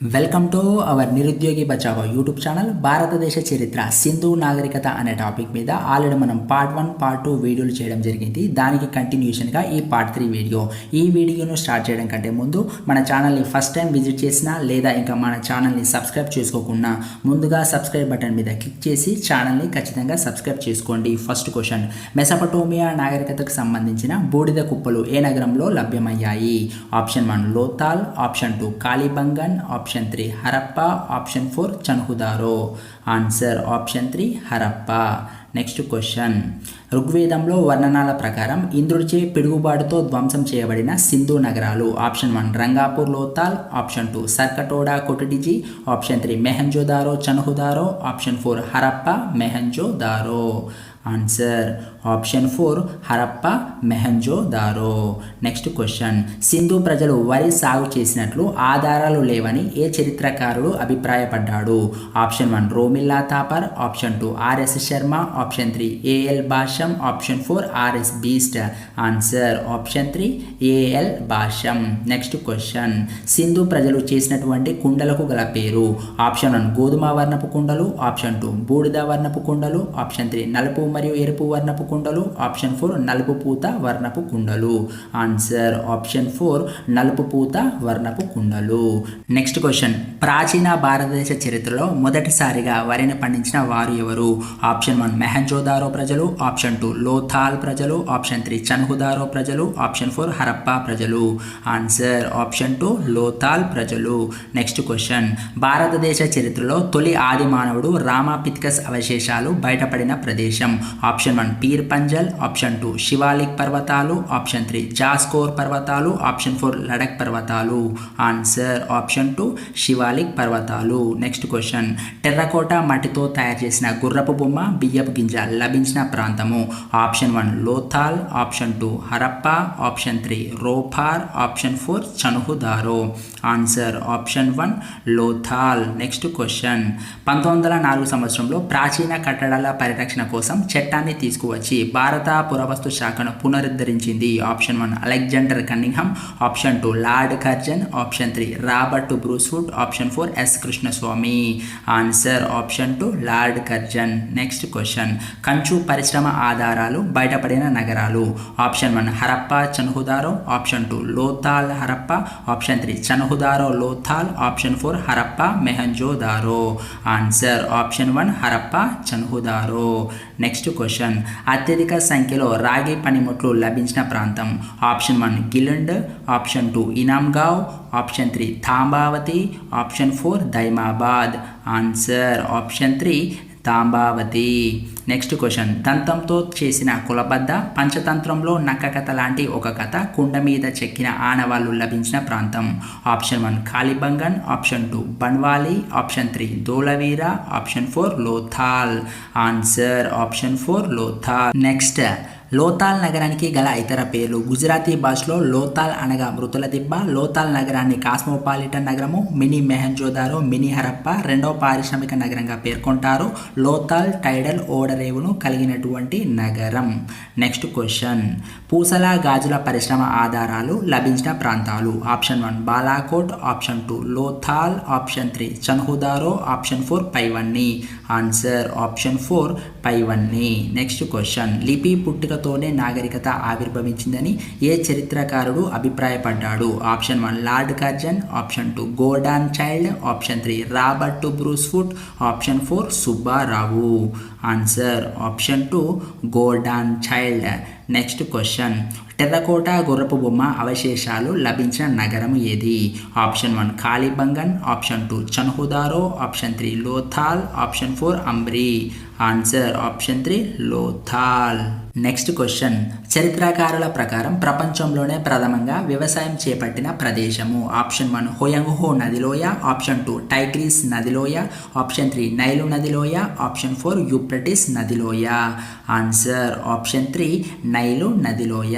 Welcome to our నిరుద్యోగి Bachao YouTube channel భారతదేశ చరిత్ర సింధు నాగరికత అనే టాపిక్ మీద ఆల్రెడీ మనం పార్ట్ వన్ పార్ట్ టూ వీడియోలు చేయడం జరిగింది. దానికి కంటిన్యూషన్గా ఈ పార్ట్ త్రీ వీడియో ఈ వీడియోను స్టార్ట్ చేయడం కంటే ముందు మన ఛానల్ని ఫస్ట్ టైం విజిట్ చేసినా లేదా ఇంకా మన ఛానల్ని సబ్స్క్రైబ్ చేసుకోకుండా ముందుగా సబ్స్క్రైబ్ బటన్ మీద క్లిక్ చేసి ఛానల్ని ఖచ్చితంగా సబ్స్క్రైబ్ చేసుకోండి. ఫస్ట్ క్వశ్చన్ మెసపటోమియా నాగరికతకు సంబంధించిన బూడిద కుప్పలు ఏ నగరంలో లభ్యమయ్యాయి? Option one Lothal option two Kalibangan option option three Harappa option four Chanhudaro answer option three Harappa next question ఋగ్వేదంలో వర్ణనాల ప్రకారం ఇంద్రుడిచే పిడుగుబాటుతో ధ్వంసం చేయబడిన సింధు నగరాలు. Option one Rangapur Lothal. Option two Surkotada Kot Diji. Option three Mohenjodaro Chanhudaro. Option four Harappa Mohenjodaro. Answer option four Harappa Mohenjo Daro next question Sindhu ప్రజలు వరి సాగు చేసినట్లు ఆధారాలు లేవని ఏ చరిత్రకారుడు అభిప్రాయపడ్డాడు? Option one Romila Thapar option two R S Sharma option three A L Basham option four R S Bisht answer option three A L Basham next question Sindhu ప్రజలు చేసినటువంటి కుండలకు గల పేరు. ఆప్షన్ వన్ గోధుమ వర్ణపు కుండలు. ఆప్షన్ టూ బూడిద వర్ణపు కుండలు. Option three నలుపు మరియు ఎరుపు వర్ణపు కుండలు. కుండలు ఆప్షన్ ఫోర్ నలుపు పూత వర్ణపు కుండలు ఆన్సర్ ఆప్షన్ ఫోర్ నలుపు పూత వర్ణపు కుండలు. నెక్స్ట్ క్వశ్చన్ ప్రాచీన భారతదేశ చరిత్రలో మొదటిసారిగా వరిని పండించిన వారు ఎవరు? ఆప్షన్ వన్ మెహంజోదారో ప్రజలు. ఆప్షన్ టూ లోథాల్ ప్రజలు. ఆప్షన్ త్రీ చన్హుదారో ప్రజలు. ఆప్షన్ ఫోర్ హరప్పా ప్రజలు. ఆన్సర్ ఆప్షన్ టూ లోథాల్ ప్రజలు. నెక్స్ట్ క్వశ్చన్ భారతదేశ చరిత్రలో తొలి ఆది మానవుడు రామాపిత్కస్ అవశేషాలు బయటపడిన ప్రదేశం. Option one Pir Panjal. Option two Shivalik పర్వతాలు. ఆప్షన్ త్రీ జాస్కోర్ పర్వతాలు. ఆప్షన్ ఫోర్ లడక్ పర్వతాలు. ఆన్సర్ ఆప్షన్ టూ శివాలిక్ పర్వతాలు నెక్స్ట్ క్వశ్చన్ టెర్రకోట మట్టితో తయారు చేసిన గుర్రపు బొమ్మ బియ్యపు గింజ లభించిన ప్రాంతము. Option one Lothal option two Harappa option three Ropar option four Chanhudaro answer option one Lothal next question పంతొమ్మిది వందల నాలుగు సంవత్సరంలో ప్రాచీన కట్టడాల పరిరక్షణ కోసం చట్టాన్ని తీసుకువచ్చి భారత పురావస్తు శాఖను పునరుద్ధరించింది. Option one Alexander Cunningham option two Lord Curzon option three Robert Bruce Foote option four S Krishnaswami answer option two Lord Curzon next question కంచు పరిశ్రమ ఆధారాలు బయటపడిన నగరాలు option one Harappa Chanhudaro option two Lothal Harappa option three Chanhudaro Lothal option four Harappa Mohenjodaro answer option one Harappa Chanhudaro next question అత్యధిక సంఖ్యలో రాగి పనిముట్లు లభించిన ప్రాంతం. Option one Gilund option two Inamgaon option three Tambavati option four Daimabad answer option three Tambavati next question దంతంతో చేసిన కులబద్ద పంచతంత్రంలో నక్క కథ లాంటి ఒక కథ కుండ మీద చెక్కిన ఆనవాళ్ళు లభించిన ప్రాంతం. Option one Kalibangan option two Banawali option three Dholavira option four Lothal answer option four Lothal next Lothal నగరానికి గల ఇతర పేర్లు. గుజరాతీ భాషలో లోతాల్ అనగా మృతుల దిబ్బ లోతాల్ నగరాన్ని కాస్మోపాలిటన్ నగరము మినీ మెహంజోదారో మినీ హరప్ప రెండవ పారిశ్రామిక నగరంగా పేర్కొంటారు. లోతాల్ టైడల్ ఓడరేవును కలిగినటువంటి నగరం. Next question. పూసల గాజుల పరిశ్రమ ఆధారాలు లభించిన ప్రాంతాలు. Option one Balakot option two Lothal option three Chanhudaro option four పైవన్నీ. ఆన్సర్ ఆప్షన్ ఫోర్ పైవన్నీ. Next question. లిపి పుట్టుకతోనే నాగరికత ఆవిర్భవించిందని ఏ చరిత్రకారుడు అభిప్రాయపడ్డాడు? Option one Lord Curzon. Option two Gordon Childe. Option three Robert Bruce Foote option four Subbarao answer option two Gordon Childe. Next question terracotta గుర్రపు బొమ్మ అవశేషాలు లభించిన నగరం ఏది? Option one Kalibangan. Option two Chanhudaro. Option three Lothal. Option four Amri. Answer option three Lothal next question చరిత్రకారుల ప్రకారం ప్రపంచంలోనే ప్రథమంగా వ్యవసాయం చేపట్టిన ప్రదేశము. ఆప్షన్ వన్ హోయంగ్హో నదిలోయ ఆప్షన్ టూ టైగ్రీస్ నదిలోయ ఆప్షన్ త్రీ నైలు నదిలోయ ఆప్షన్ ఫోర్ యూప్రటిస్ నదిలోయ ఆన్సర్ ఆప్షన్ త్రీ నైలు నదిలోయ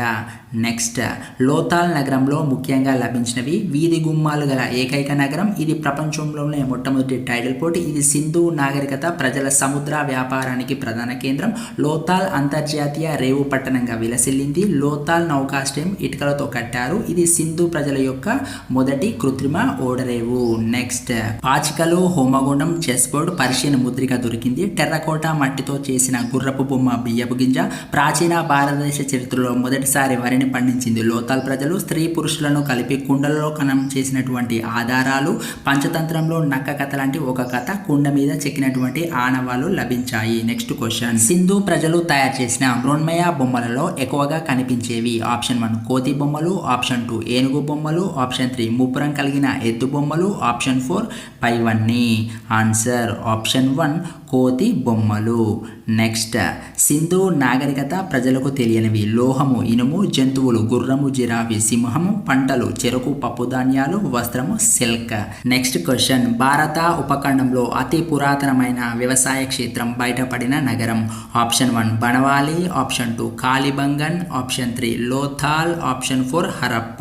నెక్స్ట్ లోతాల్ నగరంలో ముఖ్యంగా లభించినవి వీధి గుమ్మాలు గల ఏకైక నగరం. ఇది ప్రపంచంలోనే మొట్టమొదటి టైటిల్ పోర్ట్. ఇది సింధు నాగరికత ప్రజల సముద్ర వ్యాపారానికి ప్రధాన కేంద్రం. లోతాల్ అంతర్జాతీయ రేవు పట్టణంగా విలసిల్లింది. లోతాల్ నౌకాశ్రయం ఇటుకలతో కట్టారు. ఇది సింధు ప్రజల యొక్క మొదటి కృత్రిమ ఓడరేవు. నెక్స్ట్ పాచికలు హోమగుండం చెస్ బోర్డ్ పర్షియన్ ముద్రిక దొరికింది. టెర్రకోట మట్టితో చేసిన గుర్రపు బొమ్మ బియ్యపు గింజ. ప్రాచీన భారతదేశ చరిత్రలో మొదటిసారి వరి వరిని పండించింది. లోతాల్ ప్రజలు స్త్రీ పురుషులను కలిపి కుండలలో కనం చేసినటువంటి ఆధారాలు పంచతంత్రంలో నక్క కథ లాంటి ఒక కథ కుండ మీద చెక్కినటువంటి ఆనవాలు లభించాయి. నెక్స్ట్ క్వశ్చన్ సింధు ప్రజలు తయారు చేసిన మృణ్మయ బొమ్మలలో ఎక్కువగా కనిపించేవి ఆప్షన్ వన్ కోతి బొమ్మలు ఆప్షన్ టూ ఏనుగు బొమ్మలు ఆప్షన్ త్రీ ముప్పురం కలిగిన ఎద్దు బొమ్మలు ఆప్షన్ ఫోర్ పైవన్నీ. ఆన్సర్ ఆప్షన్ వన్ కోతి బొమ్మలు. నెక్స్ట్ సింధు నాగరికత ప్రజలకు తెలియనివి. లోహము ఇనుము జంతువులు గుర్రము జిరాఫీ సింహము పంటలు చెరుకు పప్పు ధాన్యాలు వస్త్రము సిల్క్. నెక్స్ట్ క్వశ్చన్ భారత ఉపఖండంలో అతి పురాతనమైన వ్యవసాయ క్షేత్రం బయటపడిన నగరం. Option one Banawali. Option two Kalibangan option three Lothal. Option four Harappa.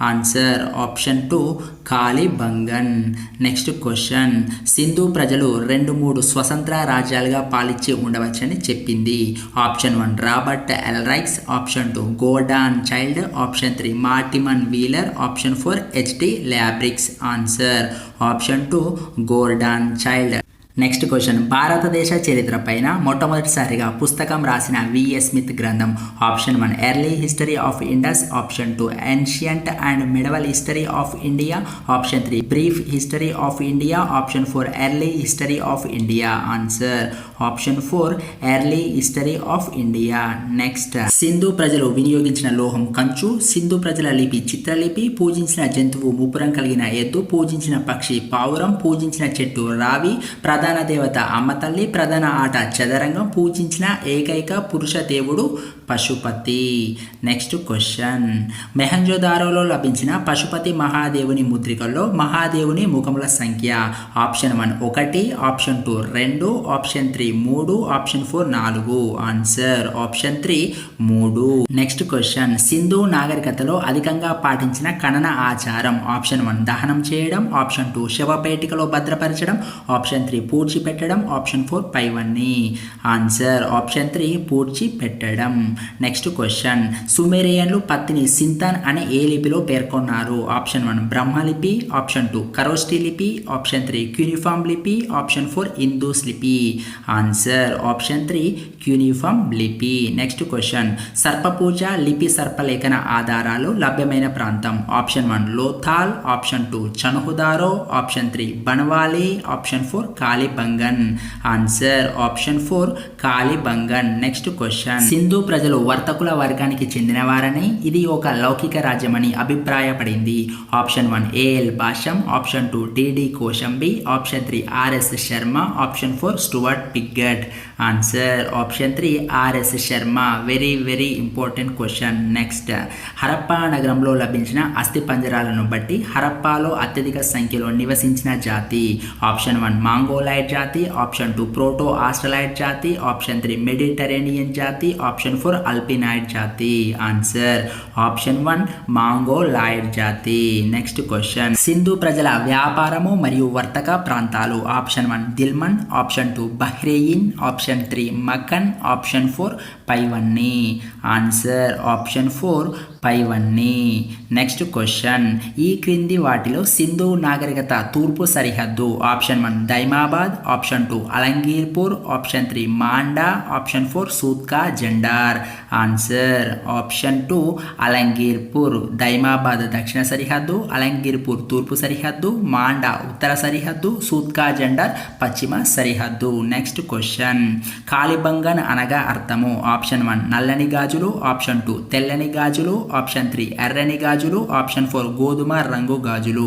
Answer option two Kalibangan next question Sindhu ప్రజలు రెండు మూడు స్వతంత్ర రాజ్యాలుగా పాలించి ఉండవచ్చని చెప్పింది. Option one Robert L Raikes option two Gordon Childe option three Mortimer Wheeler option four H D Lambrick answer option two Gordon Childe next question భారతదేశ చరిత్ర పైన మొట్టమొదటిసారిగా పుస్తకం రాసిన విఎస్ స్మిత్ గ్రంథం. Option one early history of Indus option two ancient and medieval history of India option three brief history of India option four early history of India answer option four early history of India next Sindhu ప్రజలు వినియోగించిన లోహం కంచు. సింధు ప్రజల లిపి చిత్రలిపి. పూజించిన జంతువు ముప్పురం కలిగిన ఎద్దు. పూజించిన పక్షి పావురం. పూజించిన చెట్టు రావి. ప్రధాన దేవత అమ్మ తల్లి ప్రధాన ఆట. చదరంగం పూజించిన ఏకైక పురుష దేవుడు పశుపతి. నెక్స్ట్ క్వశ్చన్ మెహంజోదారోలో లభించిన పశుపతి మహాదేవుని ముద్రికల్లో మహాదేవుని ముఖముల సంఖ్య. ఆప్షన్ వన్ ఒకటి. ఆప్షన్ టూ రెండు. ఆప్షన్ త్రీ మూడు. ఆప్షన్ ఫోర్ నాలుగు. ఆన్సర్ ఆప్షన్ త్రీ మూడు. నెక్స్ట్ క్వశ్చన్ సింధు నాగరికతలో అధికంగా పాటించిన ఖనన ఆచారం. ఆప్షన్ వన్ దహనం చేయడం. ఆప్షన్ టూ శవపేటికలో భద్రపరచడం. ఆప్షన్ త్రీ పూడ్చి పెట్టడం ఆప్షన్ ఫోర్ పైవన్నీ. ఆన్సర్ ఆప్షన్ త్రీ పూడ్చి పెట్టడం నెక్స్ట్ క్వశ్చన్ సుమేరియన్లు పత్తిని సింతాన్ అనే ఏ లిపిలో పేర్కొన్నారు? ఆప్షన్ వన్ బ్రహ్మలిపి ఆప్షన్ టూ కరోస్టి లిపి. ఆప్షన్ త్రీ క్యూనిఫామ్ లిపి. ఆప్షన్ ఫోర్ ఇందూస్ లిపి. ఆన్సర్ ఆప్షన్ త్రీ క్యూనిఫామ్ లిపి. నెక్స్ట్ క్వశ్చన్ సర్పపూజ లిపి సర్పలేఖన ఆధారాలు లభ్యమైన ప్రాంతం. Option one Lothal. Option two Chanhudaro. Option three Banawali option four Kalibangan. Answer option four Kalibangan next question Sindhu ప్రజలు వర్తకుల వర్గానికి చెందినవారని ఇది ఒక లౌకిక రాజ్యమని అభిప్రాయపడింది. Option one A L Basham option two T D Kosambi option three R S Sharma option four Stuart Piggott. Answer option three R S Sharma very very important question next Harappa నగరంలో లభించిన అస్థి పంజరాలను బట్టి హరప్పాలో అత్యధిక సంఖ్యలో నివసించిన జాతి. Option one మాంగోలైట్ జాతి. Option two proto Australoid జాతి. ఆప్షన్ త్రీ మెడిటరేనియన్ జాతి. ఆప్షన్ ఫోర్ అల్పినాయిడ్ జాతి. ఆన్సర్ ఆప్షన్ వన్ మాంగోలాయిడ్ జాతి. నెక్స్ట్ క్వశ్చన్ సింధు ప్రజల వ్యాపారము మరియు వర్తక ప్రాంతాలు. Option one Dilmun option two Bahrain option three Makan option four పైవన్నీ ఆన్సర్ ఆప్షన్ ఫోర్ పైవన్నీ. నెక్స్ట్ క్వశ్చన్ ఈ క్రింది వాటిలో సింధు నాగరికత తూర్పు సరిహద్దు. Option one Daimabad. Option two Alamgirpur. Option three Manda. Option four Sutkagen Dor. Answer option two Alamgirpur. Daimabad దక్షిణ సరిహద్దు అలంగీర్పూర్ తూర్పు సరిహద్దు మాండా ఉత్తర సరిహద్దు సూత్కా జెండార్ పశ్చిమ సరిహద్దు. నెక్స్ట్ క్వశ్చన్ కాలిబంగన్ అనగా అర్థము. ఆప్షన్ వన్ నల్లని గాజులు. ఆప్షన్ టూ తెల్లని గాజులు. ఆప్షన్ త్రీ ఎర్రని గాజులు. ఆప్షన్ ఫోర్ గోధుమ రంగు గాజులు.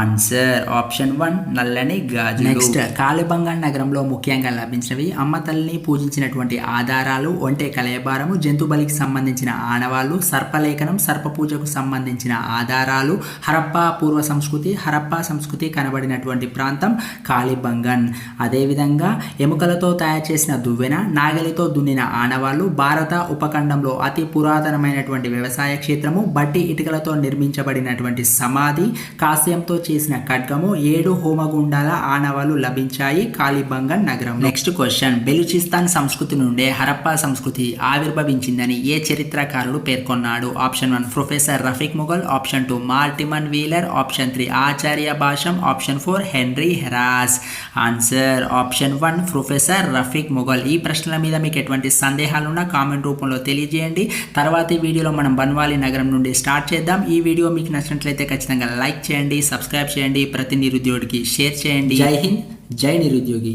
ఆన్సర్ ఆప్షన్ వన్ నల్లని గాజులు. నెక్స్ట్ కాళిబంగా నగరంలో ముఖ్యంగా లభించినవి అమ్మ తల్లిని పూజించినటువంటి ఆధారాలు ఒంటె కలయబారము జంతు బలికి సంబంధించిన ఆనవాళ్ళు సర్పలేఖనం సర్ప పూజకు సంబంధించిన ఆధారాలు హరప్పా పూర్వ సంస్కృతి హరప్పా సంస్కృతి కనబడినటువంటి ప్రాంతం కాళిబంగన్. అదేవిధంగా ఎముకలతో తయారు చేసిన దువ్వెన నాగలితో దున్నిన ఆనవాళ్ళు భారత ఉపఖండంలో అతి పురాతనమైనటువంటి వ్యవసాయ క్షేత్రము బట్టి ఇటుకలతో నిర్మించబడినటువంటి సమాధి కాస్యంతో చేసిన ఖడ్గము ఏడు హోమగుండాల ఆనవాలు లభించాయి కాలిబంగన్ నగరం. నెక్స్ట్ క్వశ్చన్ బెలుచిస్తాన్ సంస్కృతి నుండే హరప్ప సంస్కృతి ఆవిర్భవించిందని ఏ చరిత్రకారుడు పేర్కొన్నాడు? Option one professor Rafiq Mughal option two Mortimer Wheeler option three Acharya Basham option four Henry Heras answer option one professor Rafiq Mughal ఈ ప్రశ్నల మీద మీకు ఎటువంటి సందేహాలున్నా కామెంట్ రూపంలో తెలియజేయండి. తర్వాతి వీడియోలో మనం బన్వాలి నగరం నుండి స్టార్ట్ చేద్దాం. ఈ వీడియో మీకు నచ్చినట్లయితే ఖచ్చితంగా లైక్ చేయండి సబ్స్క్రైబ్ చేయండి ప్రతి నిరుద్యోగికి షేర్ చేయండి. జై హింద్ జై నిరుద్యోగి.